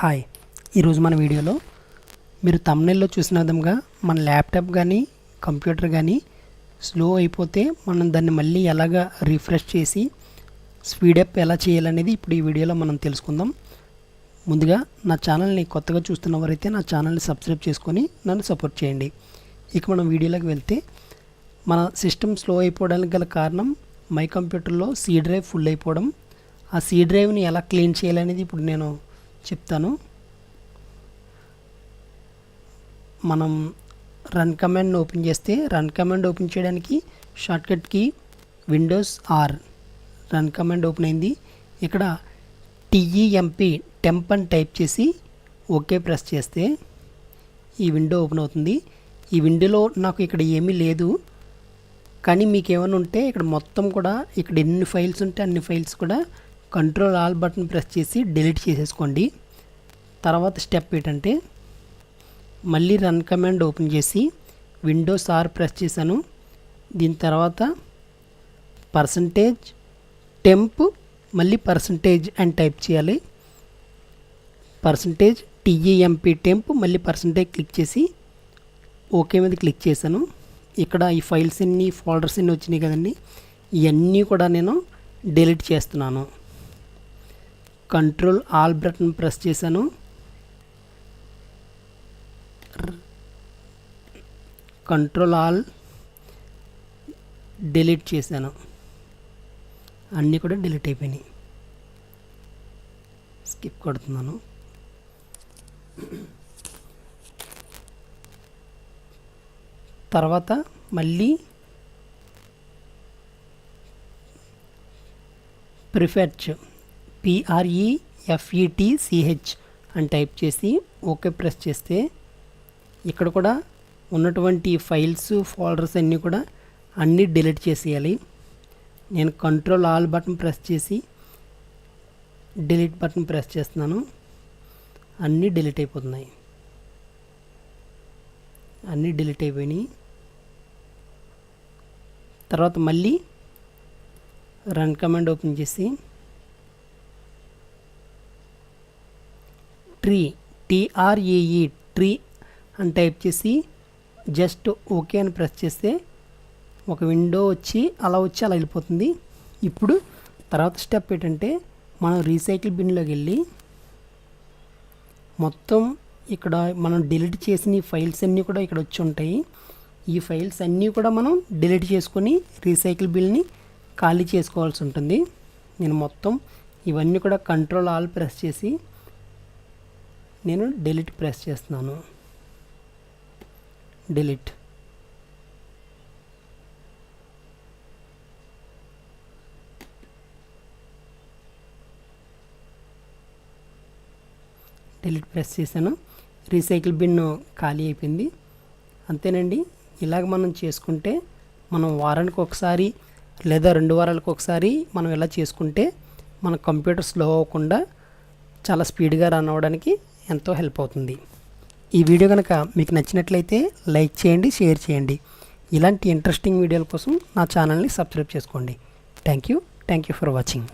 Hi. ఈరోజు మన వీడియోలో మీరు తమ్నెల్లో చూసిన విధంగా మన ల్యాప్టాప్ కానీ కంప్యూటర్ కానీ స్లో అయిపోతే మనం దాన్ని మళ్ళీ ఎలాగా రిఫ్రెష్ చేసి స్పీడప్ ఎలా చేయాలనేది ఇప్పుడు ఈ వీడియోలో మనం తెలుసుకుందాం. ముందుగా నా ఛానల్ని కొత్తగా చూస్తున్నవారైతే నా ఛానల్ని సబ్స్క్రైబ్ చేసుకొని నన్ను సపోర్ట్ చేయండి. ఇక మనం వీడియోలోకి వెళ్తే మన సిస్టమ్ స్లో అయిపోవడానికి గల కారణం మై కంప్యూటర్లో సీ డ్రైవ్ ఫుల్ అయిపోవడం. ఆ సీ డ్రైవ్ని ఎలా క్లీన్ చేయాలనేది ఇప్పుడు నేను చెప్తాను. మనం రన్ కమాండ్ ఓపెన్ చేస్తే రన్ కమాండ్ ఓపెన్ చేయడానికి షార్ట్కట్కి Windows R run command open అయింది. ఇక్కడ T E M P temp అని టైప్ చేసి ఓకే ప్రెస్ చేస్తే ఈ విండో ఓపెన్ అవుతుంది. ఈ విండోలో నాకు ఇక్కడ ఏమీ లేదు. కానీ మీకు ఏమైనా ఉంటే ఇక్కడ మొత్తం కూడా ఇక్కడ ఎన్ని ఫైల్స్ ఉంటే అన్ని ఫైల్స్ కూడా కంట్రోల్ ఆల్ బటన్ ప్రెస్ చేసి డిలీట్ చేసేసుకోండి. తర్వాత స్టెప్ ఏంటంటే మళ్ళీ రన్ కమాండ్ ఓపెన్ చేసి విండోస్ ఆర్ ప్రెస్ చేశాను. దీని తర్వాత పర్సంటేజ్ టెంప్ మళ్ళీ పర్సంటేజ్ అని టైప్ చేయాలి. Percentage T E M P temp మళ్ళీ పర్సంటేజ్ క్లిక్ చేసి ఓకే మీద క్లిక్ చేశాను. ఇక్కడ ఈ ఫైల్స్ అన్ని ఫోల్డర్స్ అన్నీ వచ్చినాయి కదండి. ఇవన్నీ కూడా నేను డిలీట్ చేస్తున్నాను. కంట్రోల్ ఆల్ బటన్ ప్రెస్ చేశాను. కంట్రోల్ ఆల్ డిలీట్ చేశాను. అన్నీ కూడా డిలీట్ అయిపోయినాయి. స్కిప్ కొడుతున్నాను. తర్వాత మళ్ళీ ప్రిఫెర్చ్. పిఆర్ఈఎఫ్ఈటిసిహెచ్ అని టైప్ చేసి ఓకే ప్రెస్ చేస్తే ఇక్కడ కూడా ఉన్నటువంటి ఫైల్స్ ఫోల్డర్స్ అన్నీ కూడా అన్నీ డిలీట్ చేసేయాలి. నేను కంట్రోల్ ఆల్ బటన్ ప్రెస్ చేసి డిలీట్ బటన్ ప్రెస్ చేస్తున్నాను. అన్నీ డిలీట్ అయిపోతున్నాయి. అన్నీ డిలీట్ అయిపోయినాయి. తర్వాత మళ్ళీ రన్ కమాండ్ ఓపెన్ చేసి tree T R A E tree అని టైప్ చేసి జస్ట్ ఓకే అని ప్రెస్ చేస్తే ఒక విండో వచ్చి అలా వచ్చి అలా వెళ్ళిపోతుంది. ఇప్పుడు తర్వాత స్టెప్ ఏంటంటే మనం రీసైకిల్ బిన్లోకి వెళ్ళి మొత్తం ఇక్కడ మనం డిలీట్ చేసిన ఈ ఫైల్స్ అన్నీ కూడా ఇక్కడ వచ్చి ఉంటాయి. ఈ ఫైల్స్ అన్నీ కూడా మనం డిలీట్ చేసుకొని రీసైకిల్ బిల్ని ఖాళీ చేసుకోవాల్సి ఉంటుంది. నేను మొత్తం ఇవన్నీ కూడా కంట్రోల్ ఆల్ ప్రెస్ చేసి నేను డిలీట్ ప్రెస్ చేస్తున్నాను. డిలీట్ డిలీట్ ప్రెస్ చేశాను. రీసైకిల్ బిన్ ఖాళీ అయిపోయింది. అంతేనండి. ఇలాగ మనం చేసుకుంటే మనం వారానికి ఒకసారి లేదా రెండు వారాలకు ఒకసారి మనం ఇలా చేసుకుంటే మన కంప్యూటర్ స్లో అవ్వకుండా చాలా స్పీడ్గా రన్ అవ్వడానికి ఎంతో హెల్ప్ అవుతుంది. ఈ వీడియో కనుక మీకు నచ్చినట్లయితే లైక్ చేయండి షేర్ చేయండి. ఇలాంటి ఇంట్రెస్టింగ్ వీడియోల కోసం నా ఛానల్ని సబ్స్క్రైబ్ చేసుకోండి. Thank you. Thank you for watching.